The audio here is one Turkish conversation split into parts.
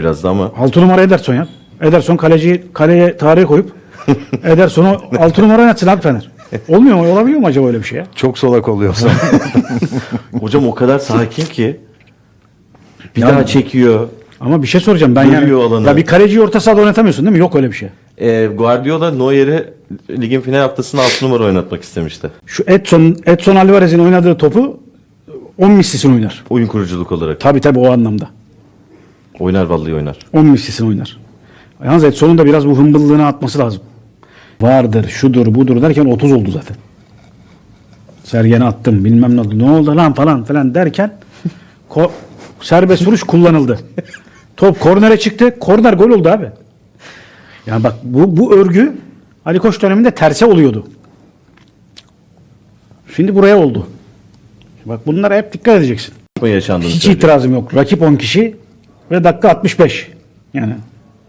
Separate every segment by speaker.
Speaker 1: biraz da ama
Speaker 2: 6 numara Ederson ya. Ederson kaleciyi kaleye tarihe koyup Ederson'u 6 numara yatsın abi Fener. Olmuyor mu? Olabiliyor mu acaba öyle bir şey ya?
Speaker 3: Çok solak oluyorsa.
Speaker 1: hocam o kadar sakin ki bir
Speaker 2: Ya-
Speaker 1: daha çekiyor.
Speaker 2: Ama bir şey soracağım ben yani.
Speaker 1: Alanı.
Speaker 2: Ya bir kaleciyi orta sahada oynatamıyorsun değil mi? Yok öyle bir şey.
Speaker 1: Ee, Guardiola Neuer'i ligin final haftasında 6 numara oynatmak istemişti.
Speaker 2: Şu Edson, Edson Alvarez'in oynadığı topu 10 mislisini oynar.
Speaker 1: Oyun kuruculuk olarak.
Speaker 2: Tabii tabii o anlamda.
Speaker 1: Oynar vallahi oynar.
Speaker 2: 10 mislisini oynar. Yalnız Edson'un da biraz bu hımbıllığını atması lazım. Vardır, şudur, budur derken 30 oldu zaten. Sergen'e attım bilmem ne oldu. Ne oldu lan falan filan derken ko- serbest vuruş kullanıldı. Top kornere çıktı. Korner gol oldu abi. Yani bak bu, bu örgü Ali Koç döneminde terse oluyordu. Şimdi buraya oldu. Bak bunlara hep dikkat edeceksin.
Speaker 1: Bu yaşandığını
Speaker 2: Hiç
Speaker 1: söylüyor.
Speaker 2: itirazım yok. Rakip 10 kişi ve dakika 65. Yani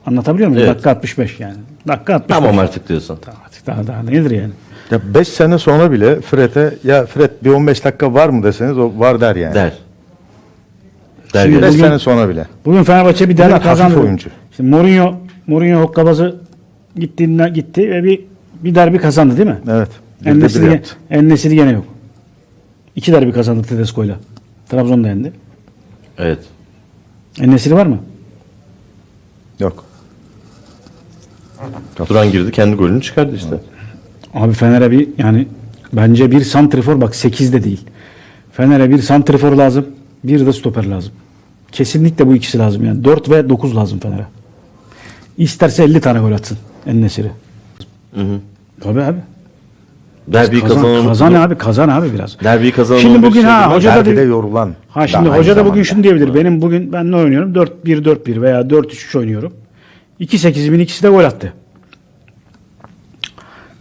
Speaker 2: anlatabiliyor muyum?
Speaker 1: Evet.
Speaker 2: Dakika 65 yani. Dakika 65.
Speaker 1: Tamam artık diyorsun.
Speaker 2: Artık daha, daha nedir yani?
Speaker 3: ya 5 sene sonra bile Fred'e ya Fred bir 15 dakika var mı deseniz o var der yani.
Speaker 1: Der. Der
Speaker 2: Şimdi
Speaker 3: 5
Speaker 1: yani.
Speaker 2: bugün-
Speaker 3: sene sonra bile.
Speaker 2: Bugün Fenerbahçe bir derbi kazandı.
Speaker 3: oyuncu.
Speaker 2: Şimdi Mourinho, Mourinho hokkabazı gittiğinden gitti ve bir bir derbi kazandı değil mi?
Speaker 3: Evet.
Speaker 2: Ennesiri. Ennesiri gene yok. İki derbi kazandı Tedesco'yla. Trabzon'da yendi.
Speaker 1: Evet.
Speaker 2: Ennesiri var mı?
Speaker 3: Yok.
Speaker 1: Duran girdi kendi golünü çıkardı işte.
Speaker 2: Abi Fener'e bir yani bence bir santrifor bak 8 de değil. Fener'e bir santrifor lazım. Bir de stoper lazım. Kesinlikle bu ikisi lazım yani. 4 ve 9 lazım Fener'e. İsterse 50 tane gol atsın Ennesiri.
Speaker 1: Hı hı.
Speaker 2: Tabii abi.
Speaker 1: Derbiyi
Speaker 2: Kazan,
Speaker 1: kazanan
Speaker 2: kazan abi kazan abi biraz.
Speaker 1: Derbiyi kazanan
Speaker 2: Şimdi
Speaker 1: 11
Speaker 2: bugün ha hoca da değil.
Speaker 3: yorulan.
Speaker 2: Ha şimdi hoca da bugün şunu diyebilir. Benim bugün ben ne oynuyorum? 4-1-4-1 veya 4-3-3 oynuyorum. 2-8'imin ikisi de gol attı.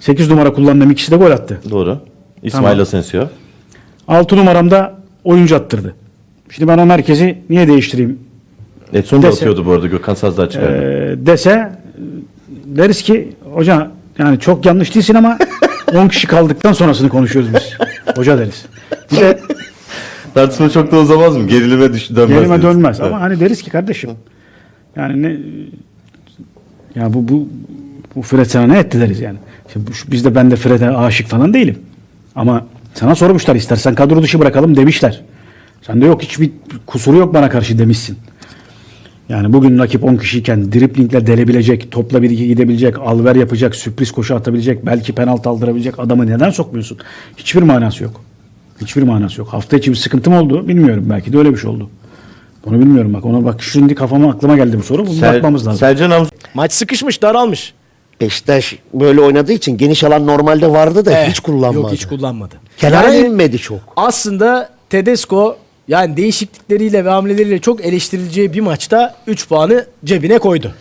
Speaker 2: 8 numara kullandığım ikisi de gol attı.
Speaker 1: Doğru. İsmail
Speaker 2: Tamam.
Speaker 1: Asensio.
Speaker 2: 6 numaramda oyuncu attırdı. Şimdi ben o merkezi niye değiştireyim
Speaker 1: Edson da
Speaker 2: Dese-
Speaker 1: atıyordu bu arada Gökhan Sazdağ çıkardı.
Speaker 2: Ee, dese e, deriz ki hoca yani çok yanlış değilsin ama 10 kişi kaldıktan sonrasını konuşuyoruz biz. Hoca deriz. Bir de
Speaker 1: Tartışma çok da uzamaz mı? Gerilime düş dönmez.
Speaker 2: Gerime
Speaker 1: diyorsun.
Speaker 2: dönmez
Speaker 1: Evet.
Speaker 2: ama hani deriz ki kardeşim yani ne ya bu bu bu Fred sana ne etti deriz yani. Şimdi bu- biz de ben de Fred'e aşık falan değilim. Ama sana sormuşlar istersen kadro dışı bırakalım demişler. Sen de yok hiçbir kusuru yok bana karşı demişsin. Yani bugün rakip 10 kişiyken driplingle delebilecek, topla bir iki gidebilecek, alver yapacak, sürpriz koşu atabilecek, belki penaltı aldırabilecek adamı neden sokmuyorsun? Hiçbir manası yok. Hiçbir manası yok. Hafta içi bir sıkıntım oldu. Bilmiyorum. Belki de öyle bir şey oldu. Bunu bilmiyorum bak. Ona bak şimdi kafama aklıma geldi bu soru. Bunu
Speaker 1: Sel-
Speaker 2: bakmamız lazım.
Speaker 1: Selcan Hamza
Speaker 4: Maç sıkışmış, daralmış.
Speaker 5: Beşiktaş böyle oynadığı için geniş alan normalde vardı da
Speaker 4: Eh,
Speaker 5: hiç kullanmadı.
Speaker 4: Yok hiç kullanmadı.
Speaker 5: Kenara
Speaker 4: Yani
Speaker 5: inmedi çok.
Speaker 4: Aslında Tedesco yani değişiklikleriyle ve hamleleriyle çok eleştirileceği bir maçta 3 puanı cebine koydu.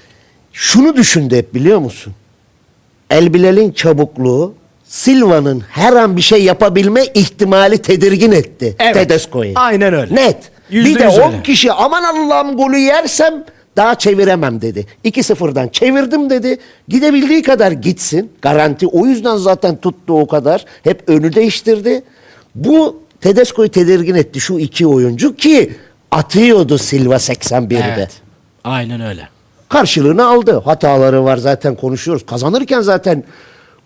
Speaker 5: Şunu düşündü hep biliyor musun? El Bilal'in çabukluğu Silva'nın her an bir şey yapabilme ihtimali tedirgin etti
Speaker 4: Evet.
Speaker 5: Tedesco'yu.
Speaker 4: Aynen öyle.
Speaker 5: Net.
Speaker 4: Yüzde
Speaker 5: bir de
Speaker 4: yüz
Speaker 5: 10
Speaker 4: öyle.
Speaker 5: kişi aman Allah'ım golü yersem daha çeviremem dedi. 2-0'dan çevirdim dedi. Gidebildiği kadar gitsin. Garanti o yüzden zaten tuttu o kadar. Hep önü değiştirdi. Bu Tedesco'yu tedirgin etti şu iki oyuncu ki atıyordu Silva 81'de.
Speaker 4: Aynen öyle.
Speaker 5: Karşılığını aldı. Hataları var zaten konuşuyoruz. Kazanırken zaten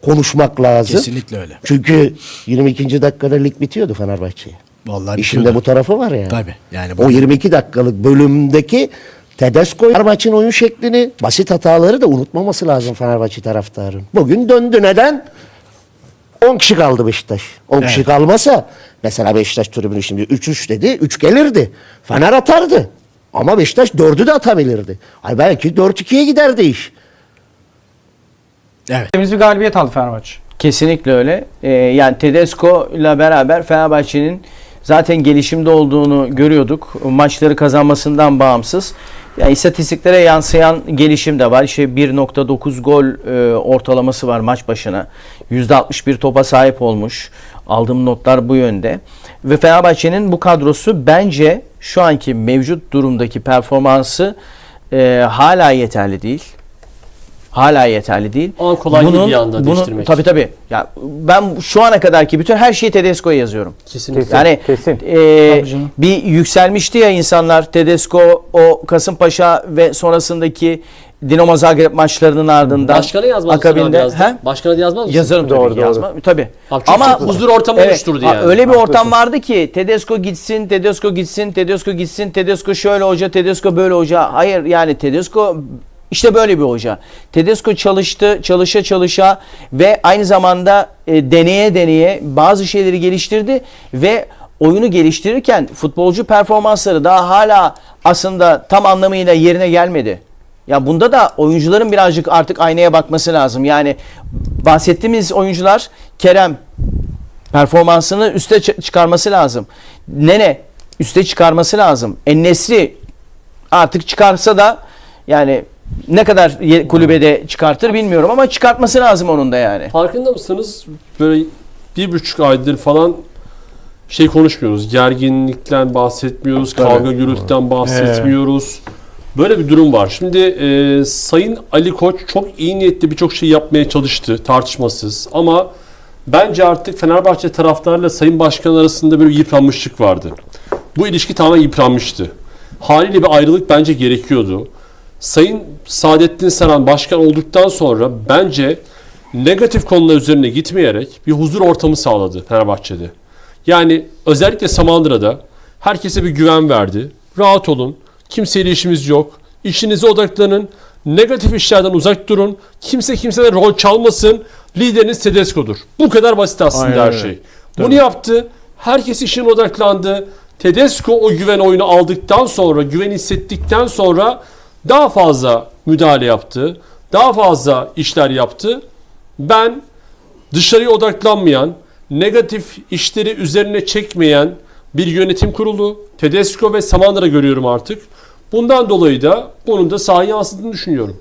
Speaker 5: konuşmak lazım.
Speaker 4: Kesinlikle öyle.
Speaker 5: Çünkü 22. dakikada lig bitiyordu Fenerbahçe'ye.
Speaker 4: Vallahi
Speaker 5: İşin de
Speaker 4: bitiyordu.
Speaker 5: bu tarafı var yani.
Speaker 4: Tabii, yani
Speaker 5: o
Speaker 4: bu-
Speaker 5: 22 dakikalık bölümdeki Tedesco Fenerbahçe'nin oyun şeklini, basit hataları da unutmaması lazım Fenerbahçe taraftarın. Bugün döndü neden? 10 kişi kaldı Beşiktaş. 10 kişi
Speaker 4: Evet.
Speaker 5: kalmasa mesela Beşiktaş tribünü şimdi 3-3 dedi. 3 gelirdi. Fener atardı. Ama Beşiktaş 4'ü de atabilirdi. Ay belki 4-2'ye giderdi iş.
Speaker 4: Evet.
Speaker 6: Temiz bir galibiyet aldı Fenerbahçe.
Speaker 7: Kesinlikle öyle. Ee, yani Tedesco ile beraber Fenerbahçe'nin zaten gelişimde olduğunu görüyorduk. Maçları kazanmasından bağımsız. Yani istatistiklere yansıyan gelişim de var. İşte 1.9 gol e, ortalaması var maç başına. %61 topa sahip olmuş. Aldığım notlar bu yönde. Ve Fenerbahçe'nin bu kadrosu bence şu anki mevcut durumdaki performansı e, hala yeterli değil. Hala yeterli değil.
Speaker 6: Ama kolay değil bir anda değiştirmek.
Speaker 7: Tabii tabii. Ya ben şu ana kadarki bütün her şeyi Tedesco'ya yazıyorum.
Speaker 6: Kesinlikle.
Speaker 7: Yani
Speaker 2: kesin.
Speaker 7: e,
Speaker 2: Tabii
Speaker 7: bir yükselmişti ya insanlar Tedesco o Kasımpaşa ve sonrasındaki Dinamo Zagreb maçlarının ardından
Speaker 6: Başkana yazmaz
Speaker 7: akabinde? He?
Speaker 6: Başkana yazmaz mısın?
Speaker 7: Yazarım tabii
Speaker 2: Doğru,
Speaker 7: ki
Speaker 2: doğru.
Speaker 7: yazma. Tabii.
Speaker 6: Abi çünkü huzur ortamı oluşturdu
Speaker 7: ha,
Speaker 6: yani.
Speaker 7: Öyle bir ortam vardı ki Tedesco gitsin, Tedesco gitsin, Tedesco gitsin, Tedesco şöyle hoca, Tedesco böyle hoca. Hayır yani Tedesco işte böyle bir hoca. Tedesco çalıştı, çalışa çalışa ve aynı zamanda e, deneye deneye bazı şeyleri geliştirdi ve oyunu geliştirirken futbolcu performansları daha hala aslında tam anlamıyla yerine gelmedi. Ya bunda da oyuncuların birazcık artık aynaya bakması lazım. Yani bahsettiğimiz oyuncular Kerem performansını üste çı- çıkarması lazım. Nene üste çıkarması lazım. Ennesri artık çıkarsa da yani ne kadar kulübede çıkartır bilmiyorum ama çıkartması lazım onun da yani.
Speaker 6: Farkında mısınız? Böyle bir buçuk aydır falan şey konuşmuyoruz. Gerginlikten bahsetmiyoruz. Kavga gürültüden bahsetmiyoruz. Böyle bir durum var. Şimdi e, Sayın Ali Koç çok iyi niyetli birçok şey yapmaya çalıştı tartışmasız. Ama bence artık Fenerbahçe taraftarıyla Sayın Başkan arasında böyle bir yıpranmışlık vardı. Bu ilişki tamamen yıpranmıştı. Haliyle bir ayrılık bence gerekiyordu. Sayın Saadettin Saran başkan olduktan sonra bence negatif konular üzerine gitmeyerek bir huzur ortamı sağladı Fenerbahçe'de. Yani özellikle Samandıra'da herkese bir güven verdi. Rahat olun. Kimseyle işimiz yok. İşinize odaklanın. Negatif işlerden uzak durun. Kimse kimseden rol çalmasın. Lideriniz Tedesco'dur. Bu kadar basit aslında
Speaker 2: Aynen
Speaker 6: her
Speaker 2: öyle.
Speaker 6: şey. Bunu yaptı. Herkes işine odaklandı. Tedesco o güven oyunu aldıktan sonra, güven hissettikten sonra daha fazla müdahale yaptı. Daha fazla işler yaptı. Ben dışarıya odaklanmayan, negatif işleri üzerine çekmeyen bir yönetim kurulu, Tedesco ve Samandıra görüyorum artık. Bundan dolayı da bunun da sahaya yansıdığını düşünüyorum.